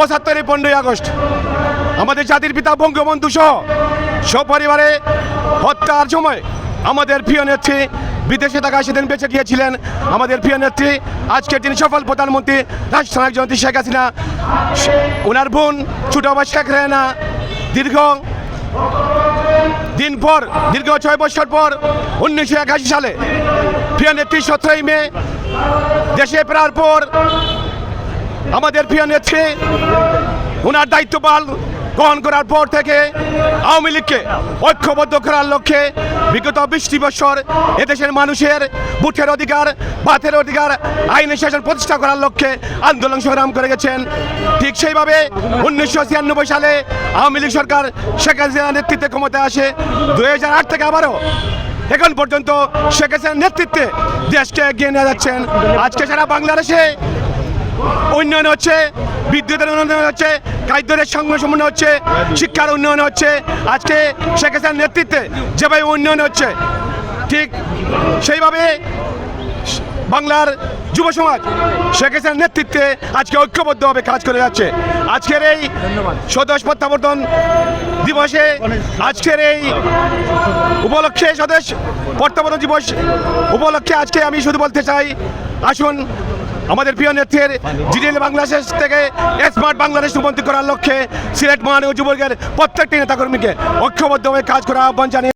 পঁচাত্তরের পনেরোই আগস্ট। আমাদের জাতির পিতা বঙ্গবন্ধু সহ সপরিবারে হত্যার সময় আমাদের প্রিয় নেত্রী বিদেশে থাকা সেদিন বেঁচে গিয়েছিলেন আমাদের প্রিয় নেত্রী। আজকে তিনি সফল প্রধানমন্ত্রী রাষ্ট্রনায়ক জয়ন্তী শেখ হাসিনা। ওনার বোন ছোট আবার শেখ রেনা দীর্ঘ দিন পর, দীর্ঘ ছয় বছর পর উনিশশো একাশি সালে প্রিয় নেত্রী সতেরোই মে দেশে ফেরার পর আমাদের প্রিয় নেত্রী ওনার দায়িত্বপাল গ্রহণ করার পর থেকে আওয়ামী লীগকে ঐক্যবদ্ধ করার লক্ষ্যে বিগত বিশটি বছর এদেশের মানুষের বুথের অধিকার বাতের অধিকার, আইনের শাসন প্রতিষ্ঠা করার লক্ষ্যে আন্দোলন সংগ্রাম করে গেছেন। ঠিক সেইভাবে উনিশশো ছিয়ানব্বই সালে আওয়ামী লীগ সরকার শেখ হাসিনার নেতৃত্বে ক্ষমতায় আসে। দুই হাজার আট থেকে আবারও এখন পর্যন্ত শেখ হাসিনার নেতৃত্বে দেশকে এগিয়ে নিয়ে যাচ্ছেন। আজকে সারা বাংলাদেশে উন্নয়ন হচ্ছে বিদ্যুতের উন্নয়ন হচ্ছে খাদ্যের সঙ্গে সম্পন্ন হচ্ছে শিক্ষার উন্নয়ন হচ্ছে। আজকে শেখ হাসিনার নেতৃত্বে যেভাবে উন্নয়ন হচ্ছে ঠিক সেইভাবে বাংলার যুব সমাজ শেখ হাসিনার নেতৃত্বে আজকে ঐক্যবদ্ধভাবে কাজ করে যাচ্ছে। আজকের এই স্বদেশ প্রত্যাবর্তন দিবসে আজকের এই উপলক্ষে স্বদেশ প্রত্যাবর্তন দিবস উপলক্ষে আজকে আমি শুধু বলতে চাই আসুন আমাদের প্রিয় নেত্রীর ডিজিটাল বাংলাদেশ থেকে স্মার্ট বাংলাদেশ রূপান্তর করার লক্ষ্যে সিলেট মহানগর যুবকের প্রত্যেকটি নেতাকর্মীকে ঐক্যবদ্ধভাবে কাজ করার আহ্বান জানিয়ে